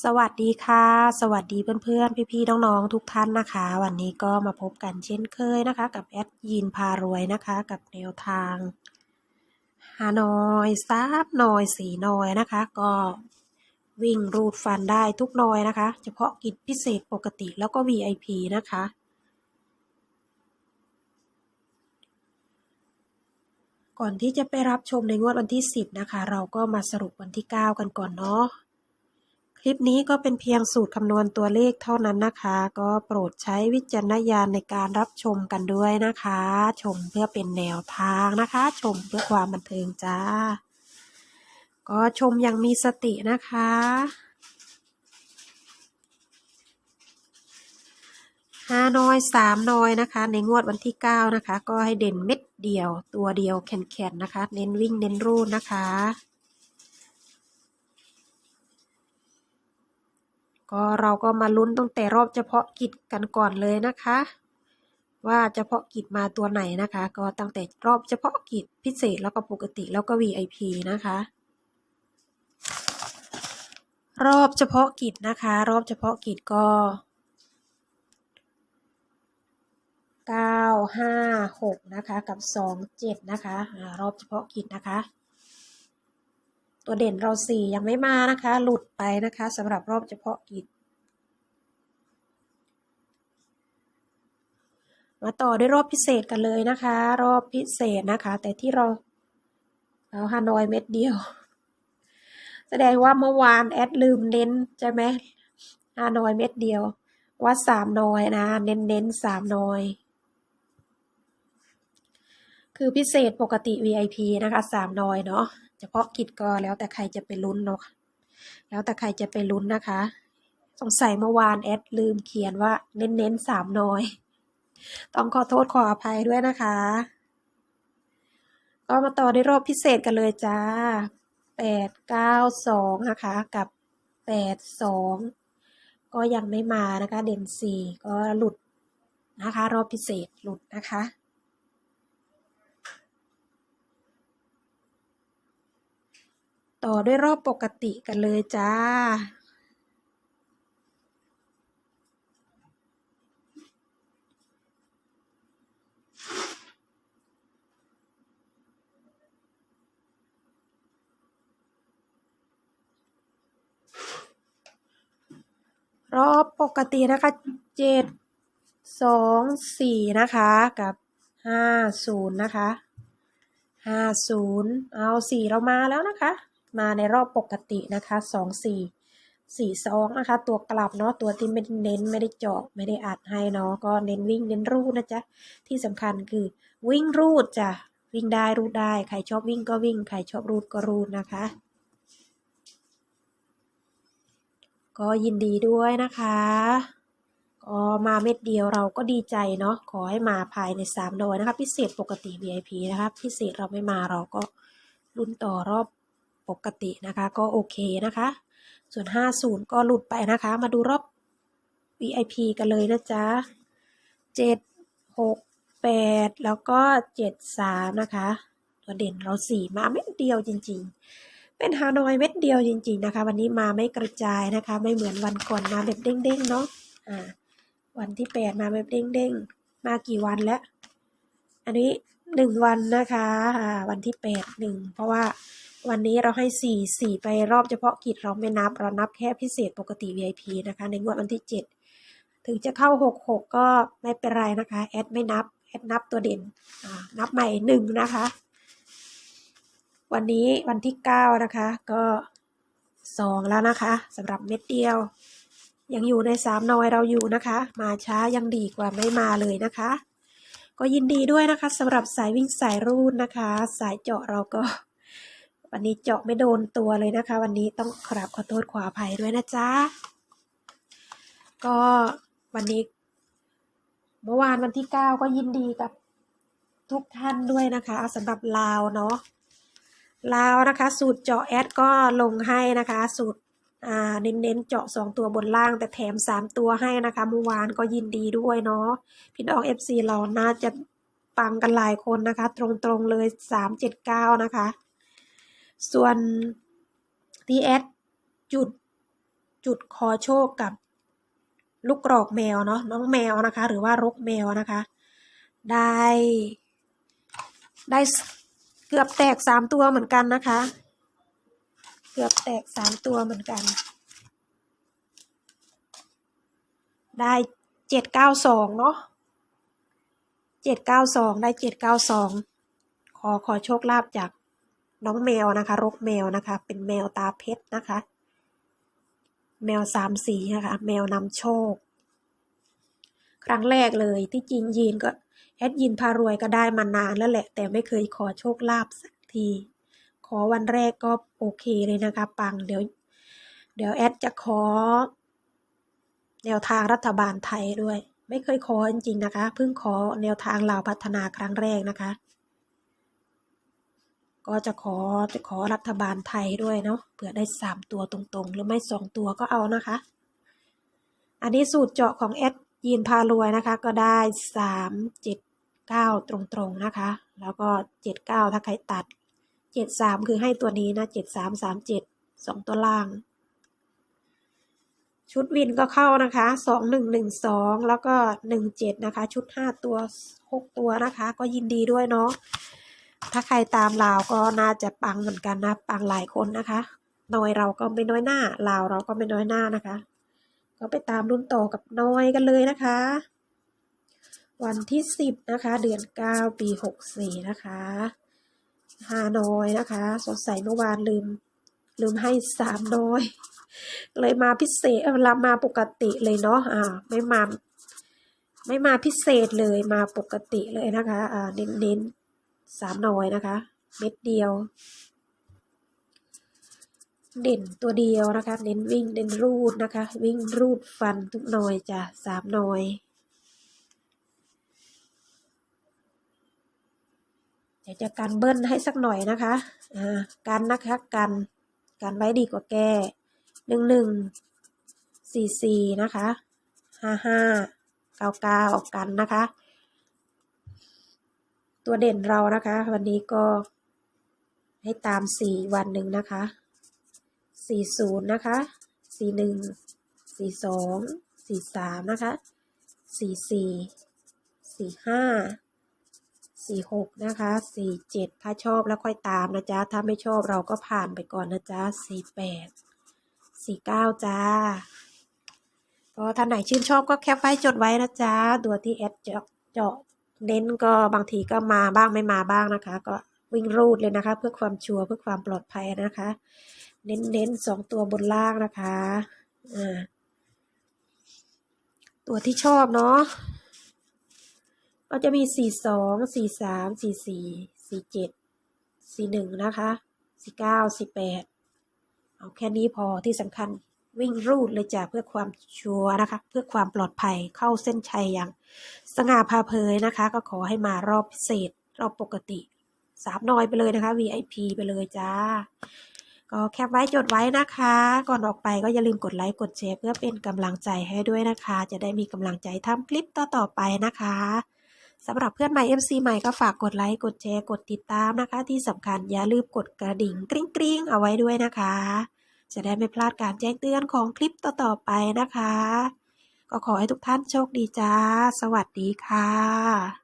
สวัสดีค่ะ สวัสดีเพื่อนๆ พี่ๆ น้องๆ ทุกท่านนะคะ วันนี้ก็มาพบกันเช่นเคยนะคะ กับแอดยีนพารวยนะคะ กับแนวทางฮานอยซับนอยสีนอยนะคะ ก็วิ่งรูดฟันได้ทุกนอยนะคะ เฉพาะกิจพิเศษปกติแล้วก็ VIP นะคะ ก่อนที่จะไปรับชมในงวดวันที่ 10 นะคะ เราก็มาสรุปวันที่ 9 กันก่อนเนาะ คลิปนี้ก็เป็นเพียงสูตรคำนวณตัวเลขเท่านั้นนะคะ ก็โปรดใช้วิจารณญาณในการรับชมกันด้วยนะคะ ชมเพื่อเป็นแนวทางนะคะ ชมเพื่อความบันเทิงจ้า ก็ชมอย่างมีสตินะคะ ห้าน้อยสามน้อยนะคะ ในงวดวันที่เก้านะคะ ก็ให้เด่นเม็ดเดียวตัวเดียวแข็งๆนะคะ เน้นวิ่งเน้นรูดนะคะ ก็เราก็มาลุ้นตั้งแต่รอบเฉพาะกิจกันก่อนเลยนะคะ ว่าเฉพาะกิจมาตัวไหนนะคะ ก็ตั้งแต่รอบเฉพาะกิจพิเศษแล้วก็ปกติแล้วก็ VIP นะคะ รอบเฉพาะกิจนะคะ รอบเฉพาะกิจก็เก้าห้าหกนะคะกับสองเจ็ดนะคะอารอบเฉพาะกิจนะคะ ตัวเด่นเราสี่ยังไม่มานะคะ หลุดไปนะคะสำหรับรอบเฉพาะกิจ มาต่อด้วยรอบพิเศษกันเลยนะคะ รอบพิเศษนะคะ แต่ที่เราเอาฮานอยเม็ดเดียว แสดงว่าเมื่อวานแอดลืมเน้นใช่ไหมฮานอยเม็ดเดียวว่าสามนอยนะ เน้นเน้นสามนอย คือพิเศษปกติ VIP นะคะสามนอยเนาะ เฉพาะกิจก็แล้วแต่ใครจะไปลุ้นเนาะแล้วแต่ใครจะไปลุ้นนะคะ สงสัยเมื่อวานแอดลืมเขียนว่าเน้นเน้นสามนอย ต้องขอโทษขออภัยด้วยนะคะ ก็มาต่อในรอบพิเศษกันเลยจ้าแปดเก้าสองนะคะ กับแปดสองก็ยังไม่มานะคะ เด่นสี่ก็หลุดนะคะ รอบพิเศษหลุดนะคะ ต่อด้วยรอบปกติกันเลยจ้า รอบปกตินะคะเจ็ดสองสี่นะคะกับห้าศูนย์นะคะห้าศูนย์เอาสี่เรามาแล้วนะคะ มาในรอบปกตินะคะสองสี่สี่สองนะคะ ตัวกลับเนาะตัวที่ไม่เน้นไม่ได้เจาะไม่ได้อัดให้เนาะก็เน้นวิ่งเน้นรูดนะจ๊ะที่สำคัญคือวิ่งรูดจ้ะวิ่งได้รูดได้ใครชอบวิ่งก็วิ่งใครชอบรูดก็รูดนะคะ ก็ยินดีด้วยนะคะก็มาเม็ดเดียวเราก็ดีใจเนาะขอให้มาภายในสามโดยนะคะ พิเศษปกติ VIP นะคะพิเศษเราไม่มาเราก็ลุ้นต่อรอบ ปกตินะคะก็โอเคนะคะ ส่วน 50 ก็หลุดไปนะคะ มาดูรอบ VIP กันเลยนะจ๊ะ 7 6 8 แล้วก็ 7 3 นะคะ ตัวเด่นเรา 4 มาเม็ดเดียวจริง ๆ เป็นฮานอยเม็ดเดียวจริง ๆ นะคะ วันนี้มาไม่กระจายนะคะ ไม่เหมือนวันก่อนมาแบบเด้งๆเนาะอ่าวันที่แปดมาแบบเด้งๆ มากี่วันแล้ว อันนี้หนึ่งวันนะคะวันที่แปดหนึ่งเพราะว่า วันนี้เราให้สี่สี่ไปรอบเฉพาะกิจเราไม่นับ เรานับแค่พิเศษปกติ VIP นะคะ ในงวดวันที่เจ็ดถึงจะเข้าหกหกก็ไม่เป็นไรนะคะ แอดไม่นับ แอดนับตัวเด่นนับใหม่หนึ่งนะคะ วันนี้วันที่เก้านะคะ ก็สองแล้วนะคะสำหรับเม็ดเดียว ยังอยู่ในสามนอยเราอยู่นะคะ มาช้ายังดีกว่าไม่มาเลยนะคะก็ยินดีด้วยนะคะสำหรับสายวิ่งสายรูดนะคะ สายเจาะเราก็ วันนี้เจาะไม่โดนตัวเลยนะคะ วันนี้ต้องกราบขอโทษขออภัยด้วยนะจ๊ะ ก็วันนี้ เมื่อวานวันที่เก้าก็ยินดีกับทุกท่านด้วยนะคะสำหรับลาวเนาะลาวนะคะ สูตรเจาะแอดก็ลงให้นะคะ สูตรเน้นๆเจาะสองตัวบนล่าง แต่แถมสามตัวให้นะคะเมื่อวานก็ยินดีด้วยเนาะพี่น้องเอฟซีเราน่าจะปังกันหลายคนนะคะ ตรงๆเลยสามเจ็ดเก้านะคะ ส่วนที่แอจุดจุดคอโชคกับลูกกรอกแมวเนาะน้องแมวนะคะ หรือว่ารกแมวนะคะ ได้ ได้เกือบแตกสามตัวเหมือนกันนะคะ เกือบแตกสามตัวเหมือนกัน ได้เจ็ดเก้าสองเนาะเจ็ดเก้าสองได้เจ็ดเก้าสองขอขอโชคลาภจาก น้องแมวนะคะรกแมวนะคะ เป็นแมวตาเพชรนะคะ แมวสามสีนะคะ แมวนำโชค ครั้งแรกเลยที่จริงยีนก็แอดยินพารวยก็ได้มานานแล้วแหละ แต่ไม่เคยขอโชคลาภสักที ขอวันแรกก็โอเคเลยนะคะปังเดี๋ยว เดี๋ยวแอดจะขอ แนวทางรัฐบาลไทยด้วย ไม่เคยขอจริงๆนะคะ เพิ่งขอแนวทางลาวพัฒนาครั้งแรกนะคะ ก็จะขอจะขอรัฐบาลไทยด้วยเนาะเผื่อได้สามตัวตรงๆ หรือไม่สองตัวก็เอานะคะ อันนี้สูตรเจาะของแอดยีนพารวยนะคะ ก็ได้สามเจ็ดเก้าตรงๆนะคะ แล้วก็เจ็ดเก้าถ้าใครตัดเจ็ดสามคือให้ตัวนี้นะเจ็ดสามสามเจ็ดสองตัวล่าง ชุดวินก็เข้านะคะสองหนึ่งหนึ่งสองแล้วก็หนึ่งเจ็ดนะคะ ชุดห้าตัวหกตัวนะคะ ก็ยินดีด้วยเนาะ ถ้าใครตามลาวก็น่าจะปังเหมือนกันนะปังหลายคนนะคะน้อยเราก็ไม่น้อยหน้าลาวเราก็ไม่น้อยหน้านะคะ ก็ไปตามรุ่นต่อกับน้อยกันเลยนะคะ วันที่สิบนะคะ เดือนเก้าปีหกสี่นะคะฮานอยนะคะ สดใสเมื่อวานลืม ลืมให้สามน้อย เลยมาพิเศษเออรับมาปกติเลยเนาะอ่าไม่มาไม่มาพิเศษเลยมาปกติเลยนะคะ อ่าเน้นเน้น สามน้อยนะคะ เม็ดเดียว เด่นตัวเดียวนะคะ เน้นวิ่งเน้นรูดนะคะ วิ่งรูดฟันทุกหน่อยจ้ะสามหน่อยเดี๋ยวจะกันเบิ้ลให้สักหน่อยนะคะ อ่า กันนะคะกัน กันไว้ดีกว่าแก้หนึ่งหนึ่งสี่สี่นะคะห้าห้าเก้าเก้ากันนะคะ ตัวเด่นเรานะคะ วันนี้ก็ให้ตามสี่วันหนึ่งนะคะสี่ศูนย์นะคะสี่หนึ่งสี่สองสี่สามนะคะสี่สี่สี่ห้าสี่หกนะคะสี่เจ็ดถ้าชอบแล้วค่อยตามนะจ๊ะ ถ้าไม่ชอบเราก็ผ่านไปก่อนนะจ๊ะสี่แปดสี่เก้าจ้าก็ท่านไหนชื่นชอบก็แคปไว้จดไว้นะจ๊ะตัวที่แอดเจาะ เน้นก็บางทีก็มาบ้างไม่มาบ้างนะคะ ก็วิ่งรูดเลยนะคะ เพื่อความชัวร์เพื่อความปลอดภัยนะคะ เน้นเน้นสองตัวบนล่างนะคะอ่าตัวที่ชอบเนาะก็จะมีสี่สองสี่สามสี่สี่สี่เจ็ดสี่หนึ่งนะคะสี่เก้าสี่แปดเอาแค่นี้พอที่สำคัญ วิ่งรูดเลยจ้ะเพื่อความชัวร์นะคะ เพื่อความปลอดภัยเข้าเส้นชัยอย่าง สง่าพาเผยนะคะ ก็ขอให้มารอบพิเศษรอบปกติสามน้อยไปเลยนะคะ VIP ไปเลยจ้า ก็แคปไว้จดไว้นะคะ ก่อนออกไปก็อย่าลืมกดไลค์กดแชร์เพื่อเป็นกำลังใจให้ด้วยนะคะ จะได้มีกำลังใจทำคลิปต่อๆไปนะคะสำหรับเพื่อนใหม่ FC ใหม่ก็ฝากกดไลค์กดแชร์กดติดตามนะคะ ที่สำคัญอย่าลืมกดกระดิ่งกริ๊งกริ๊งเอาไว้ด้วยนะคะ จะได้ไม่พลาดการแจ้งเตือนของคลิปต่อๆไปนะคะ ก็ขอให้ทุกท่านโชคดีจ้า สวัสดีค่ะ